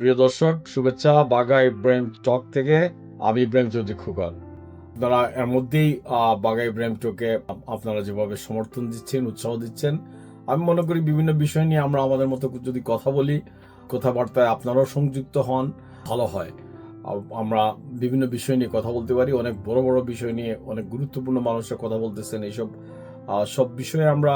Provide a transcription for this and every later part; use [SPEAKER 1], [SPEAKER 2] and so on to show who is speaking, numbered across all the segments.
[SPEAKER 1] প্রিয় দর্শক, শুভেচ্ছা বাগা ইব্রাহিম টক থেকে আমি ইব্রাহিম চৌধুরী খুকর আপনারা এর মধ্যেই বাগা ইব্রাহিম টকে আপনারা যেভাবে সমর্থন দিচ্ছেন, উৎসাহ দিচ্ছেন, আমি মনে করি বিভিন্ন বিষয় নিয়ে আমরা আমাদের মতো যদি কথা বলি, কথাবার্তায় আপনারাও সংযুক্ত হন, ভালো হয়। আমরা বিভিন্ন বিষয় নিয়ে কথা বলতে পারি, অনেক বড় বড় বিষয় নিয়ে অনেক গুরুত্বপূর্ণ মানুষরা কথা বলতেছেন, এইসব সব বিষয়ে আমরা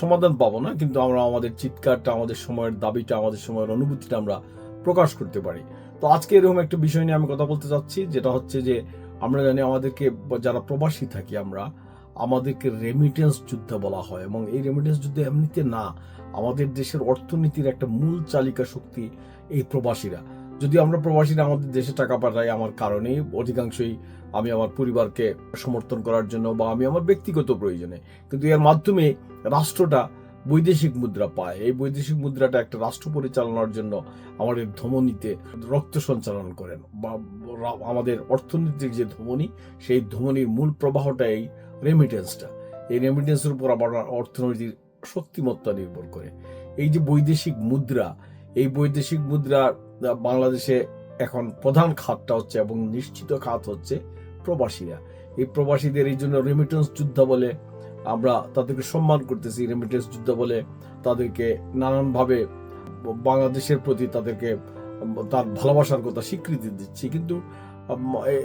[SPEAKER 1] সমাধান পাবো না, কিন্তু আমরা আমাদের চিৎকারটা, আমাদের সময়ের দাবিটা, আমাদের সময়ের অনুভূতিটা আমরা প্রকাশ করতে পারি। তো আজকে এরকম একটা বিষয় নিয়ে আমি কথা বলতে চাচ্ছি, যেটা হচ্ছে যে আমরা জানি আমাদেরকে, যারা প্রবাসী থাকি আমরা, আমাদেরকে রেমিটেন্স যুদ্ধ বলা হয় এবং এই রেমিটেন্স যুদ্ধ এমনিতে না, আমাদের দেশের অর্থনীতির একটা মূল চালিকা শক্তি এই প্রবাসীরা। যদি আমরা প্রবাসীরা আমাদের দেশে টাকা পাঠাই আমার কারণেই অধিকাংশই আমি আমার পরিবারকে সমর্থন করার জন্য বা আমি আমার ব্যক্তিগত প্রয়োজনে। কিন্তু এর মাধ্যমে রাষ্ট্রটা বৈদেশিক মুদ্রা পায়। এই বৈদেশিক মুদ্রাটা একটা রাষ্ট্র পরিচালনার জন্য আমাদের ধমনীতে রক্ত সঞ্চালন করেন বা আমাদের অর্থনৈতিক যে ধমনী, সেই ধমনীর মূল প্রবাহটা এই রেমিটেন্সটা এই রেমিটেন্সের উপর আবার অর্থনৈতিক শক্তিমত্তা নির্ভর করে। এই যে বৈদেশিক মুদ্রা, এই বৈদেশিক মুদ্রা বাংলাদেশে এখন প্রধান খাতটা হচ্ছে এবং নিশ্চিত খাত হচ্ছে প্রবাসীরা। এই প্রবাসীদের এই জন্য রেমিটেন্স যুদ্ধ বলে আমরা তাদেরকে সম্মান করতেছি রেমিটেন্স যুদ্ধ বলে তাদেরকে নানানভাবে বাংলাদেশের প্রতি তাদেরকে তার ভালোবাসার কথা স্বীকৃতি দিচ্ছি। কিন্তু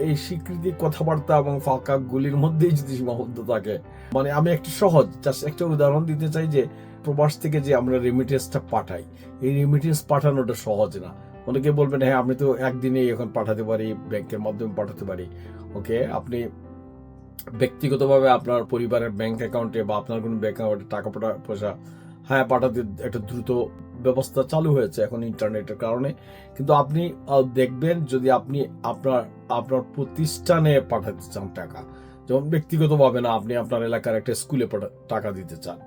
[SPEAKER 1] এই স্বীকৃতি কথাবার্তা এবং ফাঁকা গুলির মধ্যেই যদি সীমাবদ্ধ থাকে মানে আমি একটি সহজ জাস্ট একটা উদাহরণ দিতে চাই যে, প্রবাস থেকে যে আমরা রেমিটেন্সটা পাঠাই, এই রেমিটেন্স পাঠানোটা সহজ না। অনেকে বলবেন হ্যাঁ আমি তো একদিনেই এখন পাঠাতে পারি ব্যাংকের মাধ্যমে পাঠাতে পারি। ওকে আপনি ব্যক্তিগতভাবে আপনার পরিবারের ব্যাংক অ্যাকাউন্টে বা আপনার কোনো ব্যাংক অ্যাকাউন্টে টাকা পয়সা হ্যাঁ পাঠাতে একটা দ্রুত ব্যবস্থা চালু হয়েছে এখন ইন্টারনেটের কারণে। কিন্তু আপনি দেখবেন যদি আপনি আপনার আপনার প্রতিষ্ঠানে পাঠাতে চান টাকা, যেমন ব্যক্তিগতভাবে না, আপনি আপনার এলাকার একটা স্কুলে টাকা দিতে চান,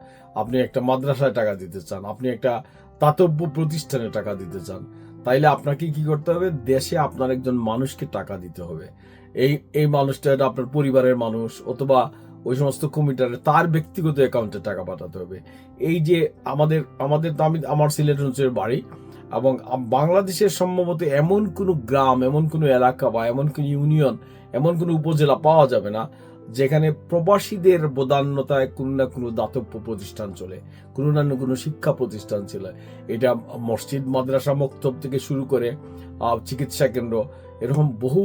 [SPEAKER 1] আপনি একটা মাদ্রাসায় টাকা দিতে চান, আপনি একটা দাতব্য প্রতিষ্ঠানে টাকা দিতে চান, তাইলে আপনাকে কি করতে হবে? দেশে আপনার একজন মানুষকে টাকা দিতে হবে। এই এই মানুষটা আপনার পরিবারের মানুষ অথবা ওই সমস্ত কমিটারে তার ব্যক্তিগত অ্যাকাউন্টে টাকা পাঠাতে হবে। এই যে আমাদের আমাদের আমি আমার সিলেট অঞ্চলের বাড়ি এবং বাংলাদেশের সম্ভবত এমন কোনো গ্রাম, এমন কোনো এলাকা বা এমন কোনো ইউনিয়ন, এমন কোনো উপজেলা পাওয়া যাবে না যেখানে প্রবাসীদের বদান্যতায় কোনো না কোনো দাতব্য প্রতিষ্ঠান চলে, কোনো না কোনো শিক্ষা প্রতিষ্ঠান ছিল এটা মসজিদ, মাদ্রাসা, মক্তব থেকে শুরু করে চিকিৎসা কেন্দ্র, এরকম বহু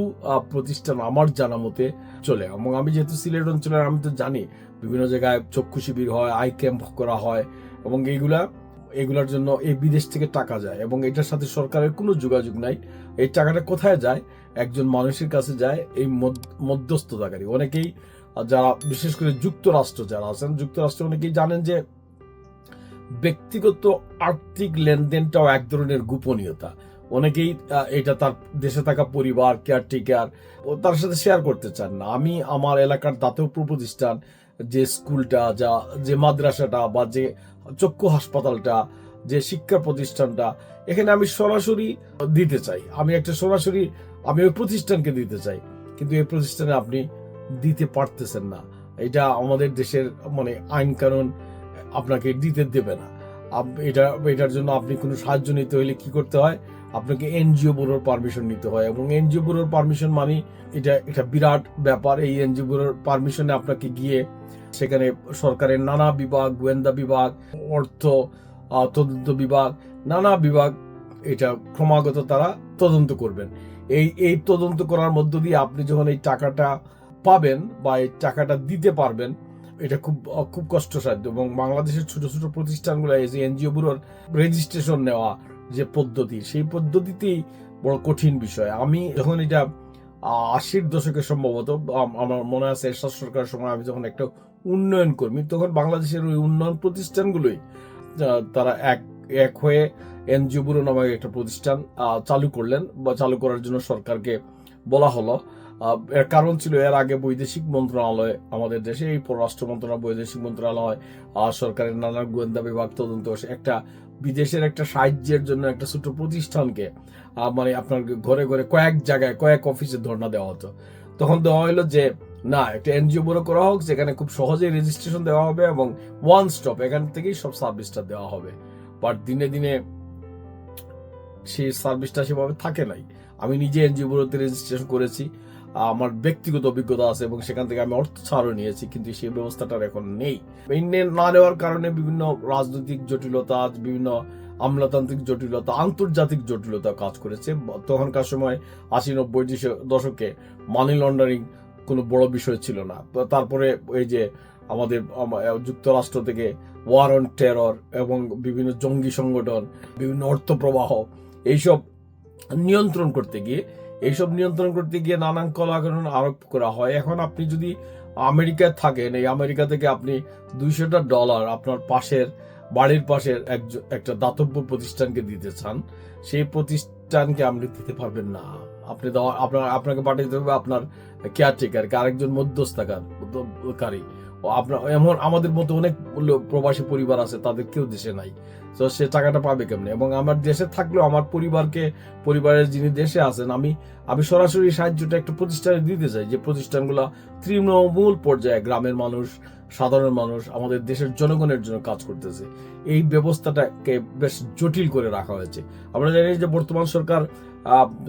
[SPEAKER 1] প্রতিষ্ঠান আমার জানা মতে চলে। এবং আমি যেহেতু সিলেট অঞ্চলের, আমি তো জানি বিভিন্ন জায়গায় চক্ষু শিবির হয়, আই ক্যাম্প করা হয়, এবং এইগুলা এগুলার জন্য এই বিদেশ থেকে টাকা যায় এবং এটার সাথে সরকারের কোনো যোগাযোগ নাই। এই টাকাটা কোথায় যায়? একজন মানুষের কাছে যায় এই মধ্য- মধ্যস্থতাকারী অনেকেই, যারা বিশেষ করে যুক্তরাষ্ট্র, যারা আছেন, যুক্তরাষ্ট্র অনেকেই জানেন যে ব্যক্তিগত আর্থিক লেনদেনটাও এক ধরনের গোপনীয়তা। অনেকেই এটা তার দেশে থাকা পরিবার কেয়ারটেকার ও তার সাথে শেয়ার করতে চান না। আমি আমার এলাকার দাতব্য প্রতিষ্ঠান, যে স্কুলটা, যা, যে মাদ্রাসাটা বা যে চক্ষু হাসপাতালটা, যে শিক্ষা প্রতিষ্ঠানটা, এখানে আমি সরাসরি দিতে চাই। আমি একটা সরাসরি, আমি ওই প্রতিষ্ঠানকে দিতে চাই। কিন্তু এই প্রতিষ্ঠানে আপনি দিতে পারতেছেন না। এটা আমাদের দেশের মানে আইন কানুন আপনাকে দিতে দেবে না। এটা, এটার জন্য আপনি কোনো সাহায্য নিতে হলে কি করতে হয়? আপনাকে এনজিও ব্যুরোর পারমিশন নিতে হয়। এবং এনজিও ব্যুরোর পারমিশন মানে এটা এটা বিরাট ব্যাপার। এই এনজিও ব্যুরোর পারমিশনে আপনাকে গিয়ে সেখানে সরকারের নানা বিভাগ, গোয়েন্দা বিভাগ, অর্থ তদন্ত বিভাগ, নানা বিভাগ এটা ক্রমাগত তারা তদন্ত করবেন। এই এই তদন্ত করার মধ্য দিয়ে আপনি যখন এই টাকাটা পাবেন বা এই টাকাটা দিতে পারবেন, এটা খুব খুব কষ্টসাধ্য এবং বাংলাদেশের ছোট ছোট প্রতিষ্ঠানগুলো, এই যে এনজিও ব্যুরোর রেজিস্ট্রেশন নেওয়া যে পদ্ধতি, সেই পদ্ধতিতেই বড় কঠিন বিষয়। আমি যখন এটা আশির দশকে সম্ভবত আমার মনে আছে, এরশাদ সরকারের সময় আমি যখন একটা উন্নয়ন কর্মী। তখন বাংলাদেশের ওই উন্নয়ন প্রতিষ্ঠানগুলোই তারা এক এক হয়ে এনজিও ব্যুরো নামক একটা প্রতিষ্ঠান চালু করলেন বা চালু করার জন্য সরকারকে বলা হলো। এর কারণ ছিল এর আগে বৈদেশিক মন্ত্রণালয় আমাদের দেশে এই পররাষ্ট্র মন্ত্রণালয় বৈদেশিক মন্ত্রণালয় আহ, সরকারের নানা গোয়েন্দা বিভাগ তদন্ত একটা বিদেশের একটা সাহায্যের জন্য একটা ছোট প্রতিষ্ঠানকে মানে আপনার ঘরে ঘরে কয়েক জায়গায় কয়েক অফিসে ধর্ণা দেওয়া হতো। তখন দেওয়া হলো যে না একটা এনজিও বড় করা হোক, যেখানে খুব সহজেই রেজিস্ট্রেশন দেওয়া হবে এবং ওয়ান স্টপ এখান থেকেই সব সার্ভিসটা দেওয়া হবে। বাট দিনে দিনে সেই সার্ভিসটা সেভাবে থাকে নাই। আমি নিজে এনজিওগুলোতে রেজিস্ট্রেশন করেছি। আমার ব্যক্তিগত অভিজ্ঞতা আছে এবং সেখান থেকে আমি অর্থ ছাড়ও নিয়েছি, কিন্তু সেই ব্যবস্থাটার এখন নেই। এই নে- নেওয়ার কারণে বিভিন্ন রাজনৈতিক জটিলতা, বিভিন্ন আমলাতান্ত্রিক জটিলতা, আন্তর্জাতিক জটিলতা কাজ করেছে। তখনকার সময় আশি নব্বই দশ- দশকে মানি লন্ডারিং কোনো বড় বিষয় ছিল না। তারপরে এই যে আমাদের যুক্তরাষ্ট্র থেকে ওয়ার অন টেরর এবং বিভিন্ন জঙ্গি সংগঠন, বিভিন্ন অর্থ প্রবাহ এইসব নিয়ন্ত্রণ করতে গিয়ে, এইসব নিয়ন্ত্রণ করতে গিয়ে নানান কলাকরণ আরোপ করা হয়। এখন আপনি যদি আমেরিকায় থাকেন, এই আমেরিকা থেকে আপনি দুইশোটা ডলার আপনার পাশের, বাড়ির পাশের একটা দাতব্য প্রতিষ্ঠানকে দিতে চান, সেই প্রতিষ্ঠানকে আপনি দিতে পারবেন না। আপনি আপনার আপনাকে পাঠিয়ে দেবে আপনার কেয়ারটেকার আরেকজন মধ্যস্থাকার কারী আপনার এমন আমাদের মতো অনেক প্রবাসী পরিবার আছে, তাদের কেউ দেশে নাই। তো সে টাকাটা পাবে কেমনে? এবং আমার দেশে থাকলেও আমার পরিবারকে, পরিবারের যিনি দেশে আছেন, আমি আমি সরাসরি সাহায্যটা একটা প্রতিষ্ঠানে দিতে চাই। যে প্রতিষ্ঠানগুলো তৃণমূল পর্যায়ে গ্রামের মানুষ, সাধারণ মানুষ, আমাদের দেশের জনগণের জন্য কাজ করতেছে। এই ব্যবস্থাটাকে বেশ জটিল করে রাখা হয়েছে। আমরা জানি যে বর্তমান সরকার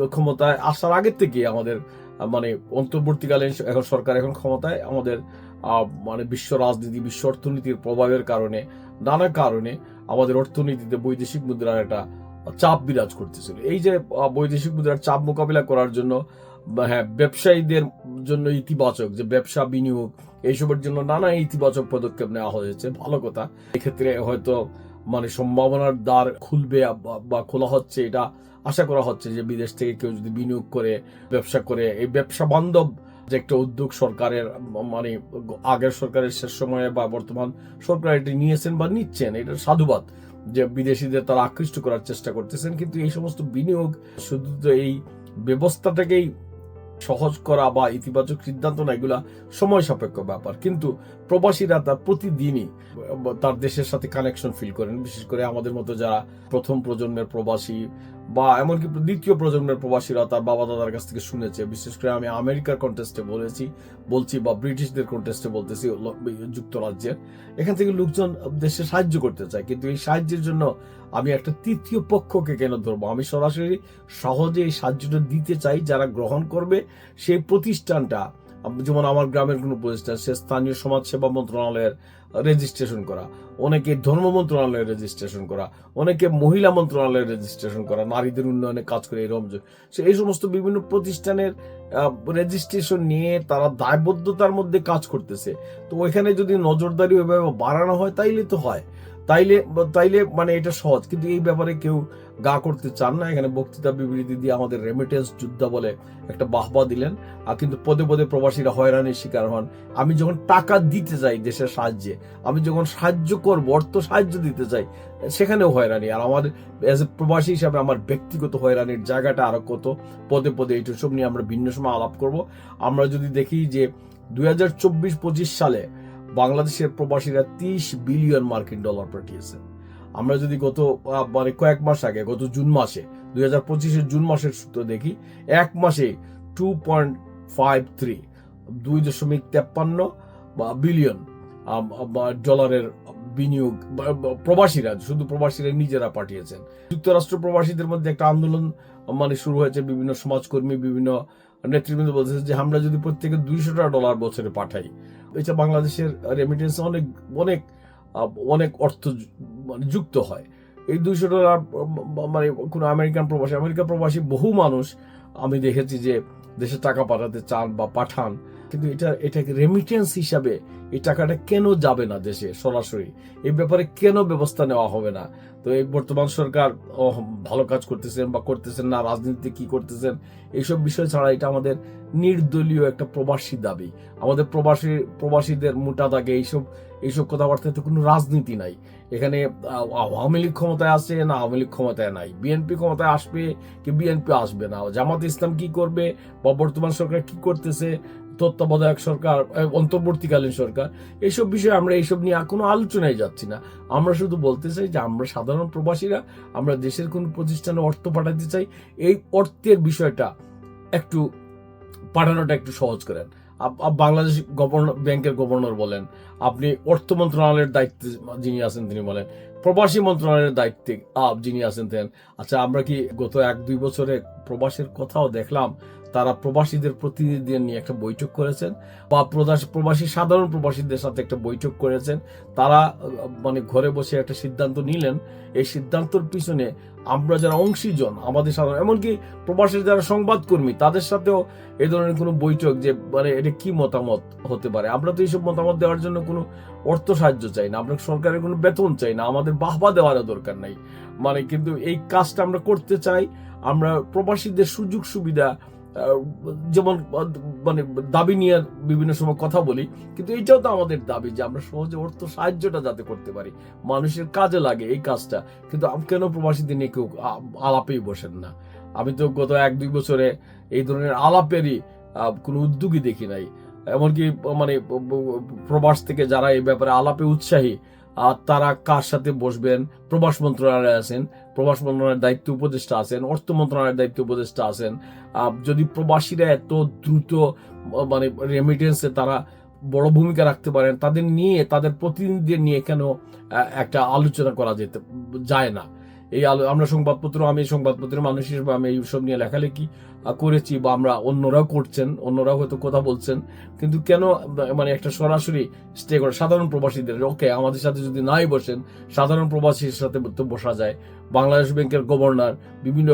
[SPEAKER 1] ক্ষমতায় আসার আগের থেকে আমাদের মানে অন্তর্বর্তীকালীন এখন সরকার এখন ক্ষমতায় আমাদের মানে বিশ্ব রাজনীতি, বিশ্ব অর্থনীতির প্রভাবের কারণে, নানা কারণে আমাদের অর্থনীতিতে বৈদেশিক মুদ্রার একটা চাপ বিরাজ করতেছিল। এই যে বৈদেশিক মুদ্রার চাপ মোকাবিলা করার জন্য হ্যাঁ ব্যবসায়ীদের জন্য ইতিবাচক যে ব্যবসা বিনিয়োগ, এইসবের জন্য নানা ইতিবাচক পদক্ষেপ নেওয়া হয়েছে, ভালো কথা। এক্ষেত্রে হয়তো মানে সম্ভাবনার দ্বার খুলবে বা- খোলা হচ্ছে এটা আশা করা হচ্ছে যে বিদেশ থেকে কেউ যদি বিনিয়োগ করে, ব্যবসা করে, এই ব্যবসা বান্ধব যে একটা উদ্যোগ সরকারের মানে আগের সরকারের শেষ সময়ে বা বর্তমান সরকার এটি নিয়েছেন বা নিচ্ছেন এটা সাধুবাদ যে বিদেশিদের তারা আকৃষ্ট করার চেষ্টা করতেছেন। কিন্তু এই সমস্ত বিনিয়োগ শুধু তো এই ব্যবস্থাটাকেই সহজ করা বা ইতিবাচক সিদ্ধান্ত না, এগুলা সময় সাপেক্ষ ব্যাপার। কিন্তু প্রবাসীরা তার প্রতিদিনই তার দেশের সাথে কানেকশন ফিল করেন। বিশেষ করে আমাদের মতো যারা প্রথম প্রজন্মের প্রবাসী বা এমনকি দ্বিতীয় প্রজন্মের প্রবাসীরা তার বাবা দাদার কাছ থেকে শুনেছে। বিশেষ করে আমি আমেরিকার কন্টেস্টে বলেছি, বলছি বা ব্রিটিশদের কন্টেস্টে বলতেছি যুক্তরাজ্যের। এখান থেকে লোকজন দেশে সাহায্য করতে চায়, কিন্তু এই সাহায্যের জন্য আমি একটা তৃতীয় পক্ষকে কেন ধরবো? আমি সরাসরি সহজে এই সাহায্যটা দিতে চাই, যারা গ্রহণ করবে সেই প্রতিষ্ঠানটা। যেমন আমার গ্রামের কোনো প্রতিষ্ঠান, সে স্থানীয় সমাজসেবা মন্ত্রণালয়ের রেজিস্ট্রেশন করা, অনেকে ধর্ম মন্ত্রণালয়ে রেজিস্ট্রেশন করা, অনেকে মহিলা মন্ত্রণালয়ে রেজিস্ট্রেশন করা, নারীদের উন্নয়নে কাজ করে এরকম সে এই সমস্ত বিভিন্ন প্রতিষ্ঠানের রেজিস্ট্রেশন নিয়ে তারা দায়বদ্ধতার মধ্যে কাজ করতেছে। তো ওইখানে যদি নজরদারি ওইভাবে বাড়ানো হয়, তাইলে তো হয়। তাইলে তাইলে মানে এটা সহজ। কিন্তু এই ব্যাপারে কেউ গা করতে চান না। এখানে বক্তৃতা বিবৃতি দিয়ে আমাদের রেমিটেন্স যোদ্ধা বলে একটা বাহবা দিলেন। আর কিন্তু পদে পদে প্রবাসীরা হয়রানির শিকার হন। আমি যখন টাকা দিতে চাই দেশের সাহায্যে, আমি যখন সাহায্য করব, অর্থ সাহায্য দিতে চাই, সেখানেও হয়রানি। আর আমার এজ এ প্রবাসী হিসাবে আমার ব্যক্তিগত হয়রানির জায়গাটা আরও কত? পদে পদে এইটু সব নিয়ে আমরা ভিন্ন সময় আলাপ করব। আমরা যদি দেখি যে দুই হাজার চব্বিশ পঁচিশ সালে বাংলাদেশের প্রবাসীরা তিরিশ বিলিয়ন মার্কিন ডলার পাঠিয়েছে। আমরা যদি গত মানে কয়েক মাস আগে, গত জুন মাসে, দুই হাজার পঁচিশের জুন মাসের সূত্র দেখি, এক মাসে টু পয়েন্ট ফাইভ থ্রি দুই দশমিক তেপ্পান্ন বিলিয়ন ডলারের বিনিয়োগ প্রবাসীরা, শুধু প্রবাসীরা নিজেরা পাঠিয়েছেন। যুক্তরাষ্ট্র প্রবাসীদের মধ্যে একটা আন্দোলন মানে শুরু হয়েছে বিভিন্ন সমাজকর্মী, বিভিন্ন নেতৃবৃন্দ বলতেছে যে আমরা যদি প্রত্যেকে দুইশোটা ডলার বছরে পাঠাই, এটা বাংলাদেশের রেমিটেন্স অনেক অনেক অনেক অর্থ মানে যুক্ত হয়। এই দুইশো ডলার মানে কোনো আমেরিকান প্রবাসী আমেরিকান প্রবাসী বহু মানুষ, আমি দেখেছি যে দেশে টাকা পাঠাতে চান বা পাঠান কিন্তু এটা, এটাকে রেমিটেন্স হিসাবে এই টাকাটা কেন যাবে না দেশে সরাসরি? এই ব্যাপারে কেন ব্যবস্থা নেওয়া হবে না? তো এই বর্তমান সরকার ভালো কাজ করতেছেন বা করতেছেন না, রাজনীতিতে কি করতেছেন, এইসব বিষয় ছাড়া এটা আমাদের নির্দলীয় একটা প্রবাসী দাবি। আমাদের প্রবাসী, প্রবাসীদের মোটা দাগে এইসব এইসব কথাবার্তায় কথাবার্তাতে কোনো রাজনীতি নাই। এখানে আওয়ামী লীগ ক্ষমতায় আসছে না আওয়ামী লীগ ক্ষমতায় নাই? বিএনপি ক্ষমতায় আসবে কি বিএনপি আসবে না? জামাত ইসলাম কি করবে বা বর্তমান সরকার কি করতেছে? তত্ত্বাবধায়ক সরকার অন্তর্বর্তীকালীন সরকার এইসব বিষয়ে আমরা এইসব নিয়ে কোনো আলোচনায় যাচ্ছি না। আমরা শুধু বলতে চাই যে আমরা সাধারণ প্রবাসীরা, আমরা দেশের কোন প্রতিষ্ঠানে অর্থ পাঠাতে চাই, এই অর্থের বিষয়টা একটু পাঠানোটা একটু সহজ করেন। বাংলাদেশ গভর্নর ব্যাংকের গভর্নর বলেন, আপনি অর্থ মন্ত্রণালয়ের দায়িত্বে যিনি আছেন তিনি বলেন, প্রবাসী মন্ত্রণালয়ের দায়িত্বে যিনি আছেন তেন। আচ্ছা আমরা কি গত এক দুই বছরে প্রবাসের কথাও দেখলাম? তারা প্রবাসীদের প্রতিনিধিদের নিয়ে একটা বৈঠক করেছেন বা প্রবাসী সাধারণ প্রবাসীদের সাথে একটা বৈঠক করেছেন। তারা মানে ঘরে বসে একটা সিদ্ধান্ত নিলেন। এই সিদ্ধান্তর পিছনে আমরা যারা অংশীজন, আমাদের সাধারণ, এমনকি প্রবাসীর যারা সংবাদকর্মী, তাদের সাথেও এই ধরনের কোনো বৈঠক যে মানে এটা কি মতামত হতে পারে? আমরা তো এইসব মতামত দেওয়ার জন্য কোনো অর্থ সাহায্য চাই না। আমরা সরকারের কোনো বেতন চাই না। আমাদের বাহবা দেওয়ারও দরকার নাই। মানে কিন্তু এই কাজটা আমরা করতে চাই। আমরা প্রবাসীদের সুযোগ সুবিধা যেমন মানে দাবি নিয়ে বিভিন্ন সময় কথা বলি, কিন্তু এইটাও তো আমাদের দাবি যে আমরা সহজে অর্থ সাহায্যটা যাতে করতে পারি। মানুষের কাজে লাগে এই কাজটা, কিন্তু কেন প্রবাসীদের নিয়ে কেউ আলাপেই বসেন না? আমি তো গত এক দুই বছরে এই ধরনের আলাপেরই কোনো উদ্যোগই দেখি নাই। এমনকি মানে প্রবাস থেকে যারা এই ব্যাপারে আলাপে উৎসাহী আর তারা কার সাথে বসবেন? প্রবাস মন্ত্রণালয়ে আছেন। প্রবাস মন্ত্রণালয়ের দায়িত্ব উপদেষ্টা আছেন, অর্থ মন্ত্রণালয়ের দায়িত্ব উপদেষ্টা আছেন। যদি প্রবাসীরা এত দ্রুত মানে রেমিটেন্সে তারা বড় ভূমিকা রাখতে পারেন, তাদের নিয়ে, তাদের প্রতিনিধিদের নিয়ে কেন একটা আলোচনা করা যেতে, যায় না? এই আলো, আমরা সংবাদপত্র, আমি সংবাদপত্রের মানুষ হিসেবে আমি এইসব নিয়ে লেখালেখি করেছি বা আমরা অন্যরাও করছেন, অন্যরাও হয়তো কথা বলছেন, কিন্তু কেন মানে একটা সরাসরি স্টে করে, সাধারণ প্রবাসীদের ওকে আমাদের সাথে যদি নাই বসেন, সাধারণ প্রবাসীর সাথে তো বসা যায়। বাংলাদেশ ব্যাংকের গভর্নর, বিভিন্ন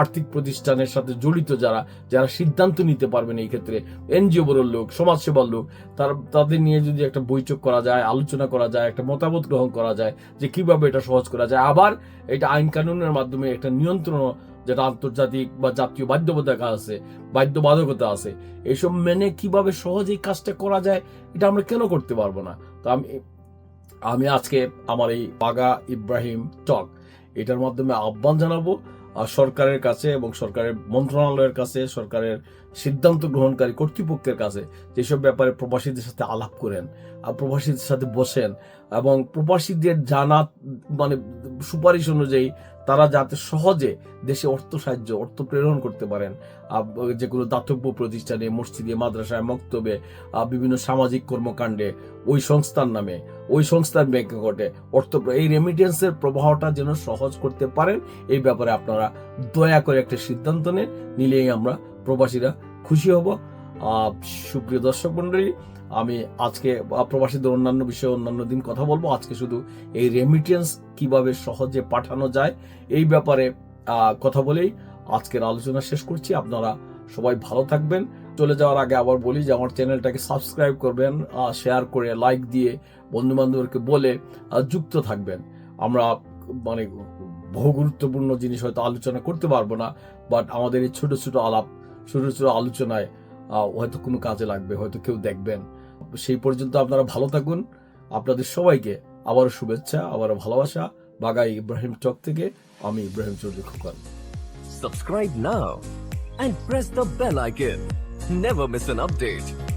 [SPEAKER 1] আর্থিক প্রতিষ্ঠানের সাথে জড়িত যারা যারা সিদ্ধান্ত নিতে পারবেন এই ক্ষেত্রে, এনজিও বড় লোক সমাজসেবার লোক, তার, তাদের নিয়ে যদি একটা বৈঠক করা যায়, আলোচনা করা যায়, একটা মতামত গ্রহণ করা যায়, যে কীভাবে এটা সহজ করা যায়, আবার এটা আইন কানুনের মাধ্যমে একটা নিয়ন্ত্রণ যেটা আন্তর্জাতিক বা জাতীয় বাধ্যবাধকতা আছে বাধ্যবাধকতা আছে এসব মেনে কীভাবে সহজেই কাজটা করা যায় এটা আমরা কেন করতে পারব না? তো আমি আমি আজকে আমার এই বাগা ইব্রাহিম টক এটার মাধ্যমে আহ্বান জানাব আহ, সরকারের কাছে এবং সরকারের মন্ত্রণালয়ের কাছে সরকারের সিদ্ধান্ত গ্রহণকারী কর্তৃপক্ষের কাছে যেসব ব্যাপারে প্রবাসীদের সাথে আলাপ করেন আর প্রবাসীদের সাথে বসেন এবং প্রবাসীদের জানা মানে সুপারিশ অনুযায়ী তারা যাতে সহজে দেশে অর্থ সাহায্য, অর্থ প্রেরণ করতে পারেন যে কোনো দাতব্য প্রতিষ্ঠানে, মসজিদে, মাদ্রাসায়, মক্তবে বিভিন্ন সামাজিক কর্মকাণ্ডে, ওই সংস্থার নামে, ওই সংস্থার ব্যাংক অ্যাকাউন্টে অর্থ এই রেমিটেন্সের প্রবাহটা যেন সহজ করতে পারেন, এই ব্যাপারে আপনারা দয়া করে একটা সিদ্ধান্ত নেন, নিলেই আমরা প্রবাসীরা খুশি হব। সুপ্রিয় দর্শক মন্ডলী আমি আজকে প্রবাসীদের অন্যান্য বিষয়ে অন্যান্য দিন কথা বলব। আজকে শুধু এই রেমিটেন্স কীভাবে সহজে পাঠানো যায়, এই ব্যাপারে কথা বলেই আজকের আলোচনা শেষ করছি। আপনারা সবাই ভালো থাকবেন। চলে যাওয়ার আগে আবার বলি যে আমার চ্যানেলটাকে সাবস্ক্রাইব করবেন শেয়ার করে লাইক দিয়ে বন্ধু বান্ধবকে বলে যুক্ত থাকবেন। আমরা মানে বহু গুরুত্বপূর্ণ জিনিস হয়তো আলোচনা করতে পারব না বাট আমাদের এই ছোট ছোট আলাপ, ছোট ছোট আলোচনায় হয়তো কোনো কাজে লাগবে, হয়তো কেউ দেখবেন। সেই পর্যন্ত আপনারা ভালো থাকুন আপনাদের সবাইকে আবারও শুভেচ্ছা, আবারও ভালোবাসা বাগাই ইব্রাহিম চক থেকে আমি Ibrahim Chowdhury Khokon
[SPEAKER 2] subscribe now and press the bell icon. Never miss an update.